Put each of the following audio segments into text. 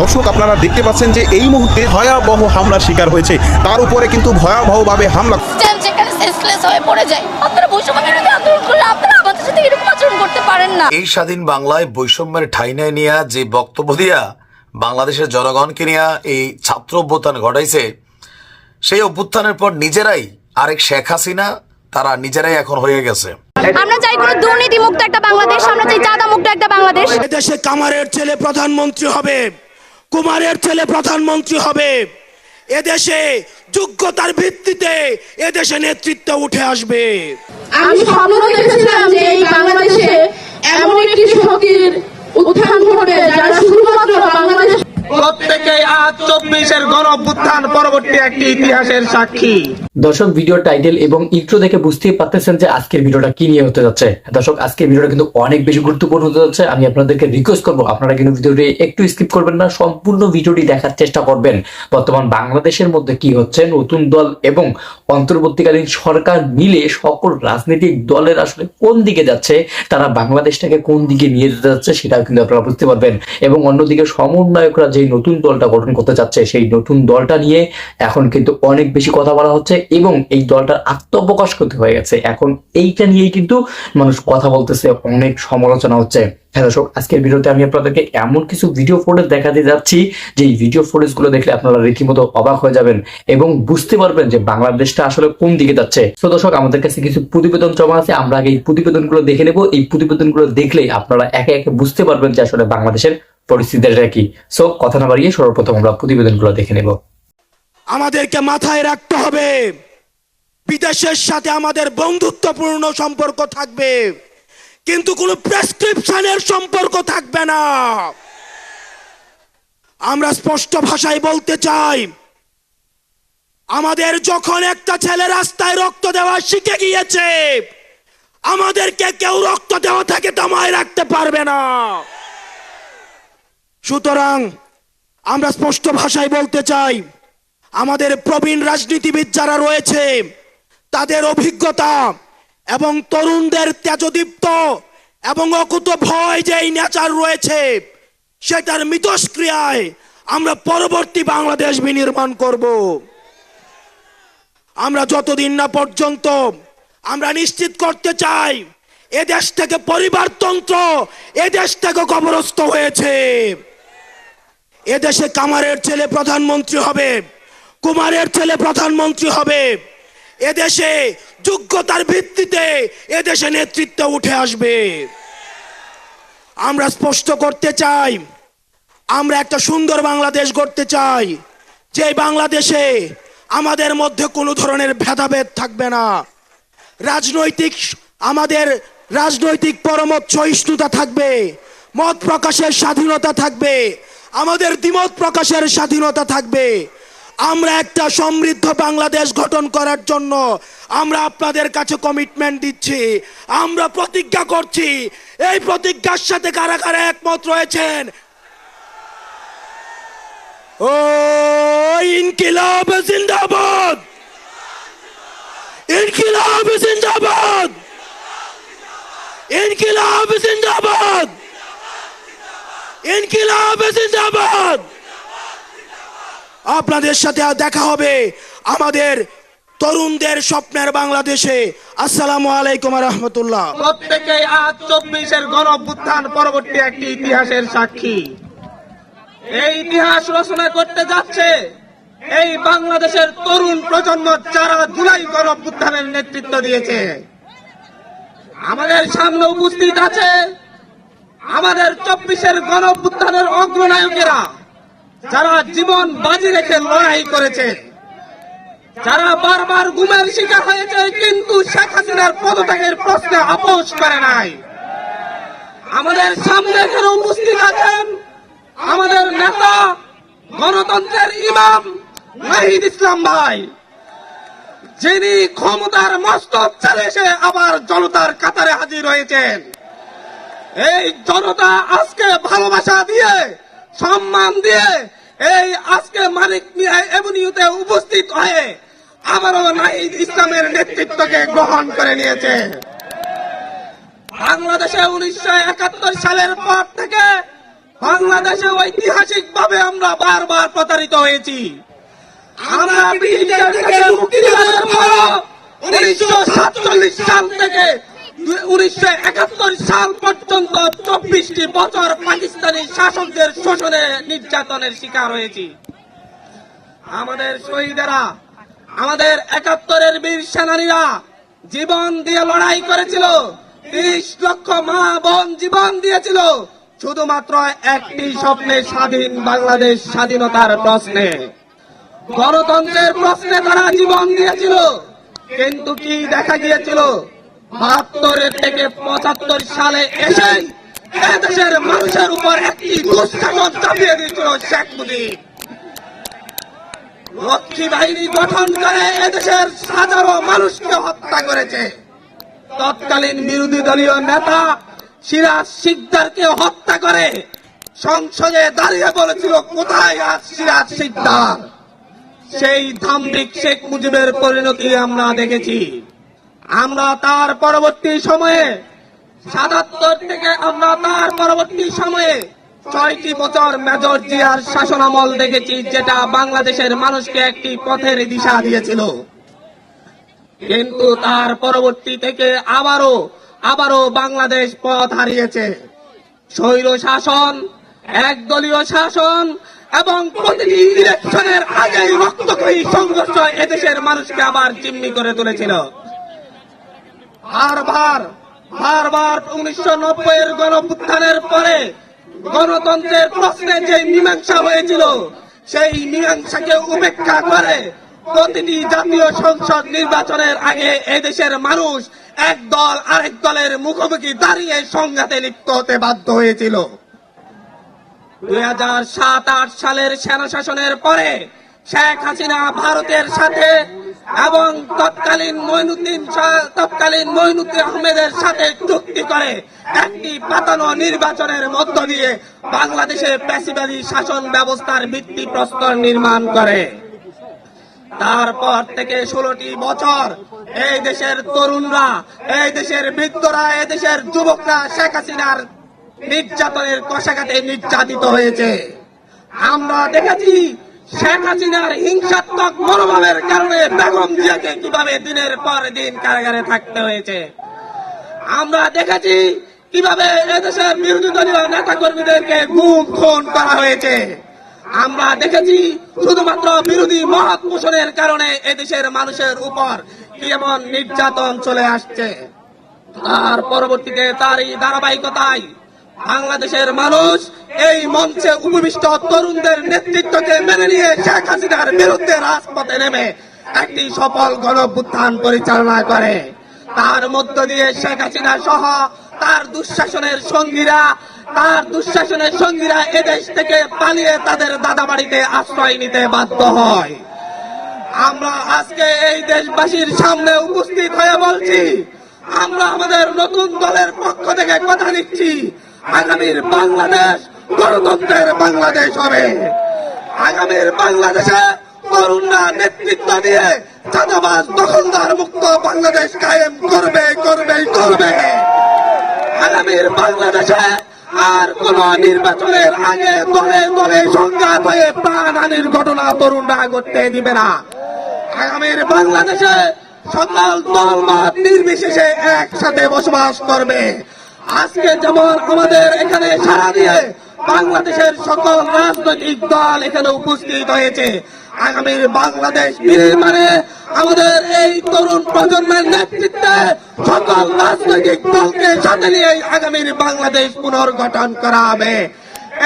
দর্শক আপনারা দেখতে পাচ্ছেন যে এই মুহূর্তে ভয়াবহ হামলার শিকার হয়েছে। তার উপরে কিন্তু ভয়াবহভাবে হামলা স্ট্যান্ড যেখানে সেন্সলেস হয়ে পড়ে যায় আপনারা আন্দোলন করলে আপনারা আমাদের সাথে এরকম আচরণ করতে পারেন না। এই স্বাধীন বাংলায় বৈষম্যের ঠাই নাই নিয়া যে বক্তব্য দিয়া বাংলাদেশের জনগণকে নিয়ে এই ছাত্র অভ্যুত্থান ঘটাইছে সেই অভ্যুত্থানের পর নিজেরাই আরেক শেখ হাসিনা তারা নিজেরাই এখন হয়ে গেছে। আমরা চাই কোনো দুর্নীতি মুক্ত একটা বাংলাদেশ আমরা চাই চাঁদা মুক্ত একটা বাংলাদেশ। এদেশে কামারের ছেলে প্রধানমন্ত্রী হবে। কুমারের ছেলে প্রধানমন্ত্রী হবে। এদেশে যোগ্যতার ভিত্তিতে এদেশে নেতৃত্ব উঠে আসবে। আমি স্বপ্ন দেখেছিলাম যে এই বাংলাদেশে এমন একটি শক্তির উত্থান ঘটবে যারা শুধুমাত্র বাংলাদেশ বর্তমান বাংলাদেশের মধ্যে কি হচ্ছে, নতুন দল এবং অন্তর্বর্তীকালীন সরকার মিলে সকল রাজনৈতিক দলের আসলে কোন দিকে যাচ্ছে, তারা বাংলাদেশটাকে কোন দিকে নিয়ে যেতে যাচ্ছে, সেটাও কিন্তু আপনারা বুঝতে পারবেন। এবং অন্যদিকে সমন্বয়করা যে নতুন দলটা গঠন করতে চাচ্ছে, সেই নতুন দলটা নিয়ে এখন কিন্তু অনেক বেশি কথা বলা হচ্ছে এবং এই দলটার আত্মপ্রকাশ করতে হয়ে গেছে। এখন এইটা নিয়েই কিন্তু মানুষ কথা বলতেছে, অনেক সমালোচনা হচ্ছে। হ্যাঁ দর্শক, আজকের ভিডিওতে আমি আপনাদেরকে এমন কিছু ভিডিও ফুটেজ দেখাতে যাচ্ছি যে এই ভিডিও ফুটেজগুলো দেখলে আপনারা রীতিমতো অবাক হয়ে যাবেন এবং বুঝতে পারবেন যে বাংলাদেশটা আসলে কোন দিকে যাচ্ছে। তো দর্শক, আমাদের কাছে কিছু প্রতিবেদন জমা আছে, আমরা আগে এই প্রতিবেদনগুলো দেখে নেব। এই প্রতিবেদনগুলো দেখলেই আপনারা একে একে বুঝতে পারবেন যে আসলে বাংলাদেশের পরিস্থিতিটা কি? সো কথা না বাড়িয়ে সর্বপ্রথম আমরা প্রতিবেদনগুলো দেখে নেব। আমাদেরকে মাথায় রাখতে হবে, বিদেশের সাথে আমাদের বন্ধুত্বপূর্ণ সম্পর্ক থাকবে, কিন্তু কোনো প্রেসক্রিপশনের সম্পর্ক থাকবে না। আমরা স্পষ্ট ভাষায় বলতে চাই, আমাদের যখন একটা ছেলে রাস্তায় রক্ত দেওয়া শিখে গিয়েছে, আমাদেরকে কেউ রক্ত দেওয়া থেকে দমায় রাখতে পারবে না। সুতরাং আমরা স্পষ্ট ভাষায় বলতে চাই, আমাদের প্রবীণ রাজনীতিবিদ যারা রয়েছে, তাদের অভিজ্ঞতা এবং তরুণদের তেজদীপ্ত এবং অকুত ভয় যে নেচার রয়েছে, সেটার মিতস্ক্রিয়ায় আমরা পরবর্তী বাংলাদেশ বিনির্মাণ করব। আমরা যতদিন না পর্যন্ত আমরা নিশ্চিত করতে চাই এদেশ থেকে পরিবারতন্ত্র এদেশ থেকে কবরস্থ হয়েছে। এদেশে কামারের ছেলে প্রধানমন্ত্রী হবে, কুমারের ছেলে প্রধানমন্ত্রী হবে। এদেশে যোগ্যতার ভিত্তিতে এদেশে নেতৃত্ব উঠে আসবে। আমরা স্পষ্ট করতে চাই, আমরা একটা সুন্দর বাংলাদেশ গড়তে চাই। যে বাংলাদেশে আমাদের মধ্যে কোনো ধরনের ভেদাভেদ থাকবে না। রাজনৈতিক আমাদের রাজনৈতিক পরমত সহিষ্ণুতা থাকবে, মত প্রকাশের স্বাধীনতা থাকবে আমাদের দ্বিমত প্রকাশের স্বাধীনতা থাকবে। আমরা একটা সমৃদ্ধ বাংলাদেশ গঠন করার জন্য আমরা আপনাদের কাছে কমিটমেন্ট দিচ্ছি। আমরা প্রতিজ্ঞা করছি। এই প্রতিজ্ঞার সাথে কারা কারা একমত রয়েছেন। ও ইনকিলাব জিন্দাবাদ! ইনকিলাব জিন্দাবাদ! ইনকিলাব জিন্দাবাদ! ইনকিলাব জিন্দাবাদ। আপনাদের সাথে দেখা হবে আমাদের তরুণদের স্বপ্নের বাংলাদেশে। আসসালামু আলাইকুম রহমতুল্লাহ। প্রত্যেকেই আজ চব্বিশের গণ অভ্যুত্থান পরবর্তী একটি ইতিহাসের সাক্ষী। এই ইতিহাস রচনা করতে যাচ্ছে এই বাংলাদেশের তরুণ প্রজন্ম যারা জুলাই গণ অভ্যুত্থানের নেতৃত্ব দিয়েছে। আমাদের সামনে উপস্থিত আছে আমাদের চব্বিশের গণ অভ্যুত্থানের অগ্রনায়কেরা যারা জীবন বাজি রেখে লড়াই করেছে, যারা বারবার গুমের শিকার হয়েছে, কিন্তু শেখ হাসিনার পদত্যাগের প্রশ্নে আপোষ করে নাই। আমাদের সামনে এখানে উপস্থিত আছেন, আমাদের নেতা, গণতন্ত্রের ইমাম নাহিদ ইসলাম ভাই, যিনি ক্ষমতার মস্তক চালে আবার জনতার কাতারে হাজির হয়েছেন। এই জনতা আজকে ভালোবাসা দিয়ে, সম্মান দিয়ে এই আজকে মানিক মিয়া এভিনিউতে উপস্থিত হয়ে আবারও নাহিদ ইসলামের নেতৃত্বকে গ্রহণ করে নিয়েছে। বাংলাদেশে উনিশশো একাত্তর সালের পর থেকে বাংলাদেশে ঐতিহাসিক ভাবে আমরা বারবার প্রতারিত হয়েছি। আমরা ব্রিটিশদের থেকে মুক্তি লাভের পর উনিশশো সাতচল্লিশ সাল থেকে উনিশশো একাত্তর সাল পর্যন্ত চব্বিশটি বছর পাকিস্তানি শাসকদের শোষণে নির্যাতনের শিকার হয়েছি। আমাদের শহীদেরা, আমাদের একাত্তরের বীর সেনানীরা জীবন দিয়ে লড়াই করেছিল, তিরিশ লক্ষ মা বোন জীবন দিয়েছিল, শুধুমাত্র একটি স্বপ্নে স্বাধীন বাংলাদেশ স্বাধীনতার প্রশ্নে। গণতন্ত্রের প্রশ্নে তারা জীবন দিয়েছিল, কিন্তু কি দেখা গিয়েছিল? বাহাত্তরের থেকে পঁচাত্তর সালে এসে দেশের মানুষের উপর একটি দুঃশাসন চাপিয়ে দিয়েছিল শেখ মুজিব। রক্ষী বাহিনী গঠন করে এদেশের হাজারো মানুষকে হত্যা করেছে। তৎকালীন বিরোধী দলীয় নেতা সিরাজ সিকদারকে হত্যা করে সংসদে দাঁড়িয়ে বলেছিল, কোথায় আজ সিরাজ সিকদার? সেই ধাম্বিক শেখ মুজিবের পরিণতি আমরা দেখেছি। আমরা তার পরবর্তী সময়ে, সাতাত্তর থেকে আমরা তার পরবর্তী সময়ে ছয়টি বছর মেজর জিয়ার শাসনামল দেখেছি, যেটা বাংলাদেশের মানুষকে একটি পথের দিশা দিয়েছিল। কিন্তু তার পরবর্তী থেকে আবারও আবারও বাংলাদেশ পথ হারিয়েছে। স্বৈর শাসন, একদলীয় শাসন এবং প্রতিটি ইলেকশনের আগেই রক্তক্ষয়ী সংঘর্ষ এদেশের মানুষকে আবার জিম্মি করে তুলেছিল। বারবার বারবার উনিশশো নব্বই এর গণপুত্থানের পরে গণতন্ত্রের প্রশ্নে যে মীমাংসা হয়েছিল, সেই মীমাংসাকে উপেক্ষা করে প্রতিটি জাতীয় সংসদ নির্বাচনের আগে এদেশের মানুষ এক দল আরেক দলের মুখোমুখি দাঁড়িয়ে সংঘাতে লিপ্ত হতে বাধ্য হয়েছিল। দুই সালের সেনা শাসনের পরে শেখ হাসিনা ভারতের সাথে এবং তৎকালীন মইনুদ্দিন তৎকালীন মইনুদ্দিন আহমেদের সাথে চুক্তি করে একটি পাতানো নির্বাচনের মধ্য দিয়ে বাংলাদেশে পেশিবাদী শাসন ব্যবস্থার ভিত্তি প্রস্তর নির্মাণ করে। তারপর থেকে ষোলোটি বছর এই দেশের তরুণরা, এই দেশের বৃদ্ধরা, এই দেশের যুবকরা শেখ হাসিনার নির্যাতনের কষাঘাতে নির্যাতিত হয়েছে। আমরা দেখেছি শেখ হাসিনার হিংসাত্মক মনোভাবের কারণে বেগম জিয়াকে কীভাবে দিনের পর দিন কারাগারে থাকতে হয়েছে? আমরা দেখেছি কীভাবে এদেশের বিরোধী দলীয় নেতা কর্মীদেরকে গুম, খুন করা হয়েছে। আমরা দেখেছি শুধুমাত্র বিরোধী মহৎ পোষণের কারণে এদেশের মানুষের উপর কেমন নির্যাতন চলে আসছে। তার পরবর্তীতে তারই ধারাবাহিকতায় বাংলাদেশের মানুষ এই মঞ্চে উপবিষ্ট তরুণদের নেতৃত্বকে মেনে নিয়ে শেখ হাসিনার বিরুদ্ধে রাজপথে নেমে একটি সফল গণভ্যুত্থান পরিচালনা করে। তার মধ্য দিয়ে শেখ হাসিনা সহ তার দুঃশাসনের সঙ্গীরা, তার দুঃশাসনের সঙ্গীরা এদেশ থেকে পালিয়ে তাদের দাদাবাড়িতে আশ্রয় নিতে বাধ্য হয়। আমরা আজকে এই দেশবাসীর সামনে উপস্থিত হয়ে বলছি, আমরা আমাদের নতুন দলের পক্ষ থেকে কথা দিচ্ছি। আগামীর বাংলাদেশ, গণতন্ত্রের বাংলাদেশ হবে। আগামীর বাংলাদেশে তরুণরা নেতৃত্ব দিয়ে চাঁদাবাজ দখলদার মুক্ত বাংলাদেশ কায়েম করবে করবে করবে। আগামীর বাংলাদেশে আর কোন নির্বাচনের আগে দলে দলে সংঘাত হয়ে প্রাণহানির ঘটনা তরুণরা ঘটতে দিবে না। আগামীর বাংলাদেশে সকল দল নির্বিশেষে একসাথে বসবাস করবে। আজকে যেমন আমাদের এখানে সারা দিয়ে বাংলাদেশের সকল রাজনৈতিক দল এখানে উপস্থিত হয়েছে, আগামীর বাংলাদেশ নির্মাণে আমাদের এই তরুণ প্রজন্মের নেতৃত্বে সকল রাজনৈতিক দলকে সাথে নিয়ে আগামীর বাংলাদেশ পুনর্গঠন করা হবে।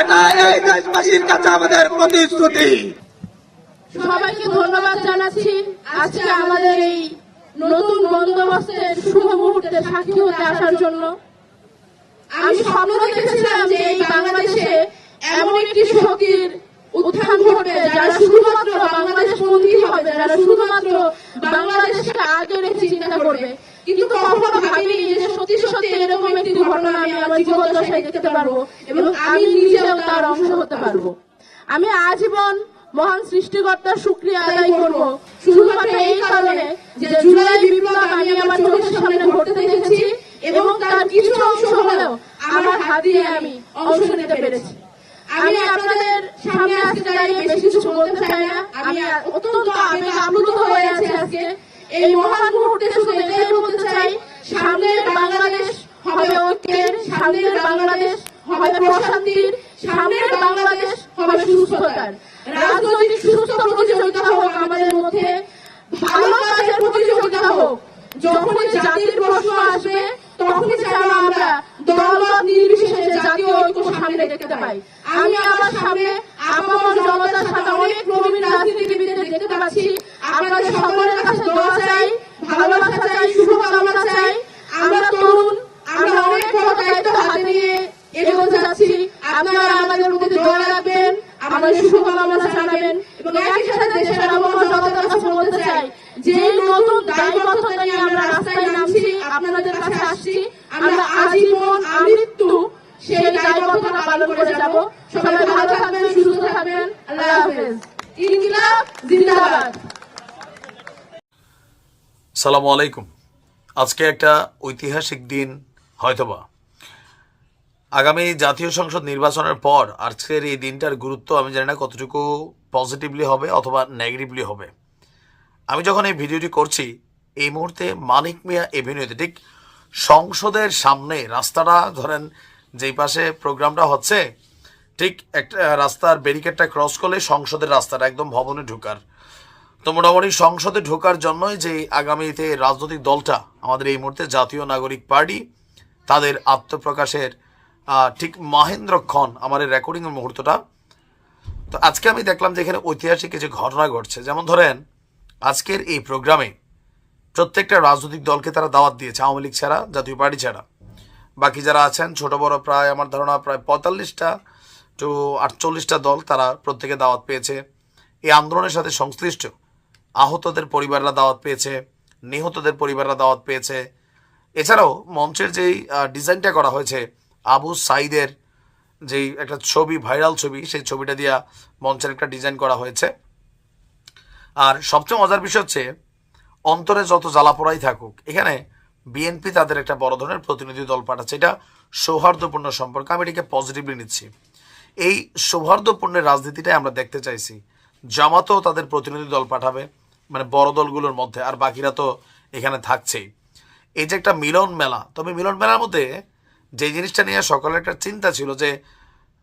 এটা এই দেশবাসীর কাছে আমাদের প্রতিশ্রুতি। সবাইকে ধন্যবাদ জানাচ্ছি। আজকে আমাদের এই নতুন বন্দোবস্তের শুভ মুহূর্তে সাক্ষী হতে আসার জন্য। আমি স্বপ্ন দেখেছিলাম যে এই বাংলাদেশে এমন একটি শক্তির উত্থান ঘটবে যারা শুধুমাত্র বাংলাদেশ বন্দী হবে যারা শুধুমাত্র বাংলাদেশকে আগে রেখে চিন্তা করবে। কিন্তু কখনো ভাবিনি যে সত্যি সত্যি এরকম একটি ঘটনা আমি আমার জীবন দশায় দেখতে পারব এবং আমি নিজেও তার অংশ হতে পারব। আমি আজীবন মহান সৃষ্টিকর্তার শুক্রিয়া আদায় করব। শুধুমাত্র এই কারণে যে জুলাই বিপ্লব আমি আমার চোখের সামনে ঘটতে দেখেছি। এবং তার কিছু অংশ হলেও আমার হাত দিয়ে আমি অংশ নিতে পেরেছি। আমি আপনাদের সামনে আজকে দাঁড়িয়ে বেশি কিছু বলতে চাই না। আমি অত্যন্ত আবেগে আপ্লুত হয়ে আছি আজকে। এই মহান মুহূর্তে শুধু এটাই বলতে চাই সামনের বাংলাদেশ হবে ঐক্যের সামনের বাংলাদেশ হবে প্রশান্তির সামনের বাংলাদেশ হবে সুস্থতার। রাজনৈতিক সুস্থ প্রতিযোগিতা হোক আমাদের মধ্যে ভালো কাজের প্রতিযোগিতা হোক যখনই জাতির প্রশ্ন আসবে তখনই যেন আমরা দলমত নির্বিশেষে জাতীয় ঐক্য সামনে দেখতে পাই আমি আমার সামনে আপামর জনতার সাথে অনেক প্রবীণ রাজনীতিবিদদের দেখতে পাচ্ছি। আপনাদের সকলের কাছে দোয়া চাই, ভালোবাসা চাই, শুভকামনা চাই। আমরা তরুণ, আমরা অনেক বড় দায়িত্ব হাতে নিয়ে এগোতে যাচ্ছি। আপনারা আমাদের প্রতি দোয়া রাখবেন, আমাদের শুভকামনা জানাবেন এবং একই সাথে দেশের আবহাওয়া জনতার কাছে বলতে চাই যে নতুন দায়বদ্ধতা নিয়ে আমরা রাস্তায় আপনাদের কাছে আসছি। আমরা আজীবন আমৃত্যু সেই দায়বদ্ধতা পালন করে যাব। সবাই ভালো থাকবেন সুস্থ থাকবেন। আল্লাহ হাফেজ। ইনকিলাব জিন্দাবাদ। সালামু আলাইকুম। আজকে একটা ঐতিহাসিক দিন হয়তোবা। আগামী জাতীয় সংসদ নির্বাচনের পর আজকের এই দিনটার গুরুত্ব আমি জানি না কতটুকু পজিটিভলি হবে অথবা নেগেটিভলি হবে। আমি যখন এই ভিডিওটি করছি এই মুহূর্তে মানিক মিয়া এভিনিউতে ঠিক সংসদের সামনে রাস্তাটা ধরেন যেই পাশে প্রোগ্রামটা হচ্ছে, ঠিক একটা রাস্তার ব্যারিকেডটা ক্রস করলে সংসদের রাস্তাটা একদম ভবনে ঢোকার। তো মোটামুটি সংসদে ঢোকার জন্যই যে আগামীতে রাজনৈতিক দলটা, আমাদের এই মুহূর্তে জাতীয় নাগরিক পার্টি, তাদের আত্মপ্রকাশের ঠিক মাহেন্দ্রক্ষণ এই রেকর্ডিংয়ের মুহূর্তটা। তো আজকে আমি দেখলাম যে এখানে ঐতিহাসিক কিছু ঘটনা ঘটছে। যেমন ধরেন, আজকের এই প্রোগ্রামে প্রত্যেকটা রাজনৈতিক দলকে তারা দাওয়াত দিয়েছে, আওয়ামী লীগ ছাড়া, জাতীয় পার্টি ছাড়া। বাকি যারা আছেন, ছোট বড় প্রায় আমার ধারণা প্রায় পঁয়তাল্লিশটা টু আটচল্লিশটা দল তারা প্রত্যেকে দাওয়াত পেয়েছে। এই আন্দোলনের সাথে সংশ্লিষ্ট আহতদের পরিবাররা দাওয়াত পেয়েছে, নিহতদের পরিবাররা দাওয়াত পেয়েছে। এছাড়াও মঞ্চের যেই ডিজাইনটা করা হয়েছে, আবু সাইদের যেই একটা ছবি, ভাইরাল ছবি, সেই ছবিটা দিয়া মঞ্চের একটা ডিজাইন করা হয়েছে। আর সবচেয়ে মজার বিষয় হচ্ছে অন্তরে যত জ্বালাপোড়াই থাকুক, এখানে বিএনপি তাদের একটা বড় ধরনের প্রতিনিধি দল পাঠাচ্ছে। এটা সৌহার্দ্যপূর্ণ সম্পর্ক। আমি এটাকে পজিটিভলি নিচ্ছি। এই সৌহার্দ্যপূর্ণের রাজনীতিটাই আমরা দেখতে চাইছি। জামাতও তাদের প্রতিনিধি দল পাঠাবে মানে বড় দলগুলোর মধ্যে, আর বাকিরা তো এখানে থাকছেই। এই যে একটা মিলন মেলা, তবে মিলন মেলার মধ্যে যে জিনিসটা নিয়ে সকলের একটা চিন্তা ছিল যে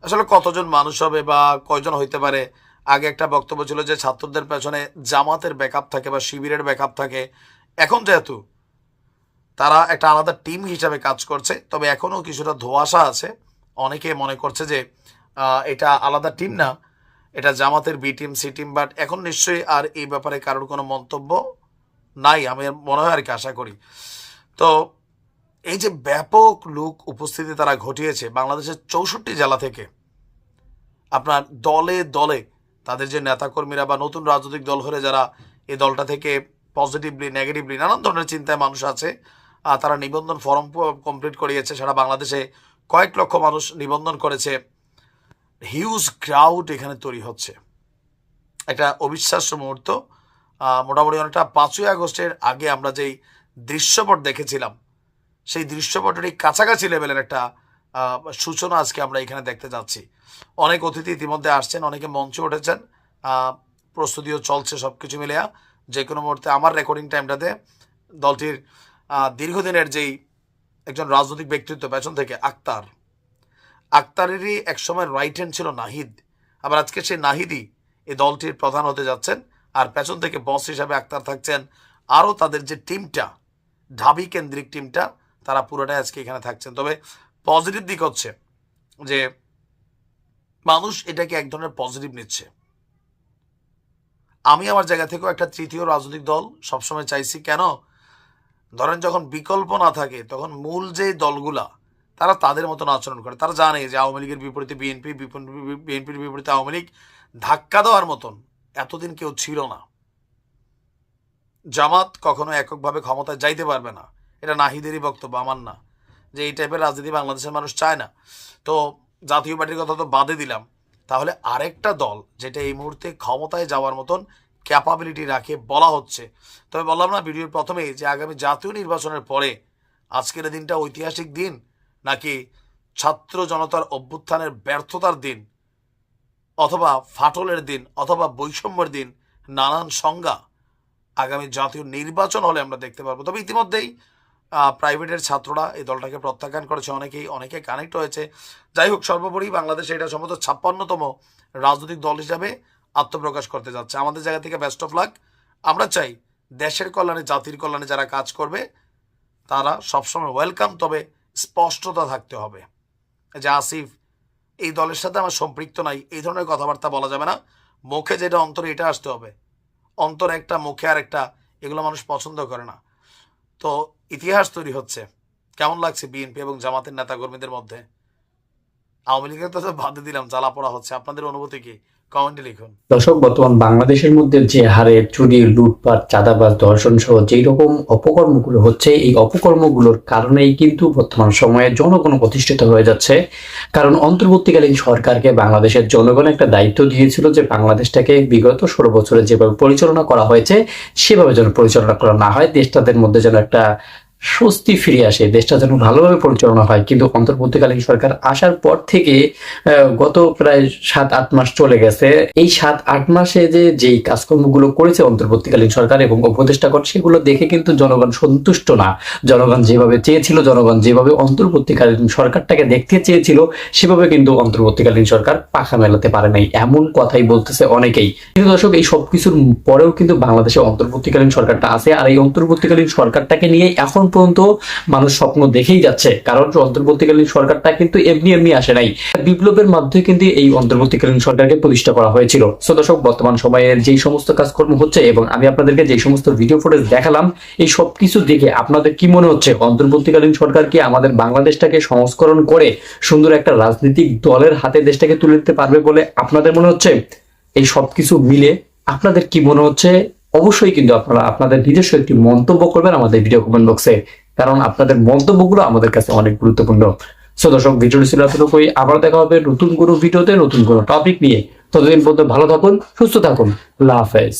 আসলে কতজন মানুষ হবে বা কয়জন হইতে পারে আগে একটা বক্তব্য ছিল যে ছাত্রদের পেছনে জামাতের ব্যাকআপ থাকে বা শিবিরের ব্যাকআপ থাকে। এখন যেহেতু তারা একটা আলাদা টিম হিসাবে কাজ করছে, তবে এখনও কিছুটা ধোঁয়াশা আছে। অনেকে মনে করছে যে এটা আলাদা টিম না, এটা জামাতের B team C team but এখন নিশ্চয়ই আর এই ব্যাপারে কারোর কোনো মন্তব্য নাই, আমি মনে হয় আর কি আশা করি। তো এই যে ব্যাপক লোক উপস্থিতি তারা ঘটিয়েছে বাংলাদেশের চৌষট্টি জেলা থেকে, আপনার দলে দলে তাদের যে নেতাকর্মীরা বা নতুন রাজনৈতিক দল হলে যারা এই দলটা থেকে পজিটিভলি নেগেটিভলি নানান ধরনের চিন্তায় মানুষ আছে তারা নিবন্ধন ফর্ম কমপ্লিট করিয়েছে। সারা বাংলাদেশে কয়েক লক্ষ মানুষ নিবন্ধন করেছে। হিউজ ক্রাউড এখানে তৈরি হচ্ছে। একটা অবিশ্বাস্য মুহূর্ত। মোটামুটি অনেকটা পাঁচই আগস্টের আগে আমরা যেই দৃশ্যপট দেখেছিলাম, সেই দৃশ্যপটেরই কাছাকাছি লেভেলের একটা সূচনা আজকে আমরা এখানে দেখতে যাচ্ছি। অনেক অতিথি ইতিমধ্যে আসছেন, অনেকে মঞ্চে উঠেছেন। প্রস্তুতিও চলছে সব কিছু মিলিয়া। যে কোনো মুহূর্তে আমার রেকর্ডিং টাইমটাতে দলটির দীর্ঘদিনের যেই একজন রাজনৈতিক ব্যক্তিত্ব পেছন থেকে আক্তার, আক্তারেরই একসময় রাইট হ্যান্ড ছিল নাহিদ। আবার আজকে সেই নাহিদই এই দলটির প্রধান হতে যাচ্ছেন আর পেছন থেকে বস হিসাবে আক্তার থাকছেন। আরও তাদের যে টিমটা ঢাবি কেন্দ্রিক টিমটা তারা পুরোটাই আজকে এখানে থাকছেন। তবে পজিটিভ দিক হচ্ছে যে মানুষ এটাকে এক ধরনের পজিটিভ নিচ্ছে। আমি আমার জায়গা থেকেও একটা তৃতীয় রাজনৈতিক দল সবসময় চাইছি, কেন? ধরেন যখন বিকল্প না থাকে, তখন মূল যে দলগুলা, তারা তাদের মতন আচরণ করে। তারা জানে যে আওয়ামী লীগের বিপরীতে বিএনপি বিএনপির বিপরীতে আওয়ামী লীগ, ধাক্কা দেওয়ার মতন এতদিন কেউ ছিল না। জামাত কখনো এককভাবে ক্ষমতায় যাইতে পারবে না। এটা নাহিদেরই বক্তব্য, আমার না। যে এই টাইপের রাজনীতি বাংলাদেশের মানুষ চায় না। তো জাতীয় পার্টির কথা তো বাদে দিলাম। তাহলে আরেকটা দল যেটা এই মুহূর্তে ক্ষমতায় যাওয়ার মতন ক্যাপাবিলিটি রাখে বলা হচ্ছে। তবে বললাম না, ভিডিওর প্রথমেই যে আগামী জাতীয় নির্বাচনের পরে আজকের দিনটা ঐতিহাসিক দিন নাকি ছাত্র জনতার অভ্যুত্থানের ব্যর্থতার দিন অথবা ফাটলের দিন অথবা বৈষম্যের দিন নানান সংজ্ঞা আগামী জাতীয় নির্বাচন হলে আমরা দেখতে পারব। তবে ইতিমধ্যেই প্রাইভেটের ছাত্ররা এই দলটাকে প্রত্যাখ্যান করেছে। অনেকেই, অনেকে কানেক্ট হয়েছে। যাই হোক, সর্বোপরি বাংলাদেশে এটা সম্ভবত ছাপ্পান্নতম রাজনৈতিক দল হিসাবে আত্মপ্রকাশ করতে যাচ্ছে। আমাদের জায়গা থেকে বেস্ট অফ লাক আমরা চাই দেশের কল্যাণে, জাতির কল্যাণে যারা কাজ করবে, তারা সবসময় ওয়েলকাম তবে স্পষ্টতা থাকতে হবে। যে আসিফ, এই দলের সাথে আমার সম্পৃক্ত নাই, এই ধরনের কথাবার্তা বলা যাবে না। মুখে যেটা অন্তরে, এটা আসতে হবে। অন্তর একটা, মুখে আর একটা এগুলো মানুষ পছন্দ করে না। তো ইতিহাস তৈরি হচ্ছে। কেমন লাগছে বিএনপি এবং জামাতের নেতাকর্মীদের মধ্যে? আওয়ামী লীগের তো বাদে দিলাম, জ্বালা পড়া হচ্ছে। আপনাদের অনুভূতি কি? কমেন্টে লিখুন। দর্শক, বর্তমান বাংলাদেশের মধ্যে যে হারে চুরি, লুটপাট, চাঁদাবাজ, ধর্ষণ সহ যেই রকম অপকর্মগুলো হচ্ছে, এই অপকর্মগুলোর কারণেই কিন্তু বর্তমান সময়ে জনগণ প্রতিষ্ঠিত হয়ে যাচ্ছে। কারণ অন্তর্বর্তীকালীন সরকারকে বাংলাদেশের জনগণ একটা দায়িত্ব দিয়েছিল যে বাংলাদেশটাকে বিগত ষোলো বছরে যেভাবে পরিচালনা করা হয়েছে, সেভাবে যেন পরিচালনা করা না হয়। দেশটাদের মধ্যে যেন একটা স্বস্তি ফিরে আসে, দেশটা যেন ভালোভাবে পরিচালনা হয়। কিন্তু অন্তর্বর্তীকালীন সরকার আসার পর থেকে গত প্রায় সাত, আট মাস চলে গেছে। এই সাত, আট মাসে যে, যেই কাজকর্মগুলো করেছে অন্তর্বর্তীকালীন সরকার এবং উপদেষ্টাগণ, সেগুলো দেখে কিন্তু জনগণ সন্তুষ্ট না। জনগণ যেভাবে চেয়েছিল, জনগণ যেভাবে অন্তর্বর্তীকালীন সরকারটাকে দেখতে চেয়েছিল, সেভাবে কিন্তু অন্তর্বর্তীকালীন সরকার পাখা মেলাতে পারে নাই। এমন কথাই বলতেছে অনেকেই। কিন্তু দর্শক, এই সবকিছুর পরেও কিন্তু বাংলাদেশে অন্তর্বর্তীকালীন সরকারটা আছে, আর এই অন্তর্বর্তীকালীন সরকারটাকে নিয়ে এখন পর্যন্ত মানুষ স্বপ্ন দেখেই যাচ্ছে। কারণ অন্তর্বর্তীকালীন সরকারটা কিন্তু এমনি এমনি আসে নাই। বিপ্লবের মাধ্যমে কিন্তু এই অন্তর্বর্তীকালীন সরকারকে প্রতিষ্ঠা করা হয়েছিল। সো দর্শক, বর্তমান সময়ের যেই সমস্ত কাজকর্ম হচ্ছে এবং আমি আপনাদেরকে যে সমস্ত ভিডিও ফুটেজ দেখালাম, এই সব কিছু দেখে আপনাদের কি মনে হচ্ছে? অন্তর্বর্তীকালীন সরকার কি আমাদের বাংলাদেশটাকে সংস্করণ করে সুন্দর একটা রাজনৈতিক দলের হাতে দেশটাকে তুলে দিতে পারবে বলে আপনাদের মনে হচ্ছে? এই সব কিছু মিলে আপনাদের কি মনে হচ্ছে? অবশ্যই কিন্তু আপনারা আপনাদের নিজস্ব একটি মন্তব্য করবেন আমাদের ভিডিও কমেন্ট বক্সে কারণ আপনাদের মন্তব্যগুলো আমাদের কাছে অনেক গুরুত্বপূর্ণ। সো দর্শক, ভিডিওটি ছিল এতটুকুই। আবার দেখা হবে নতুন কোনো ভিডিওতে নতুন কোনো টপিক নিয়ে। ততদিন পর্যন্ত ভালো থাকুন, সুস্থ থাকুন। আল্লাহ হাফেজ।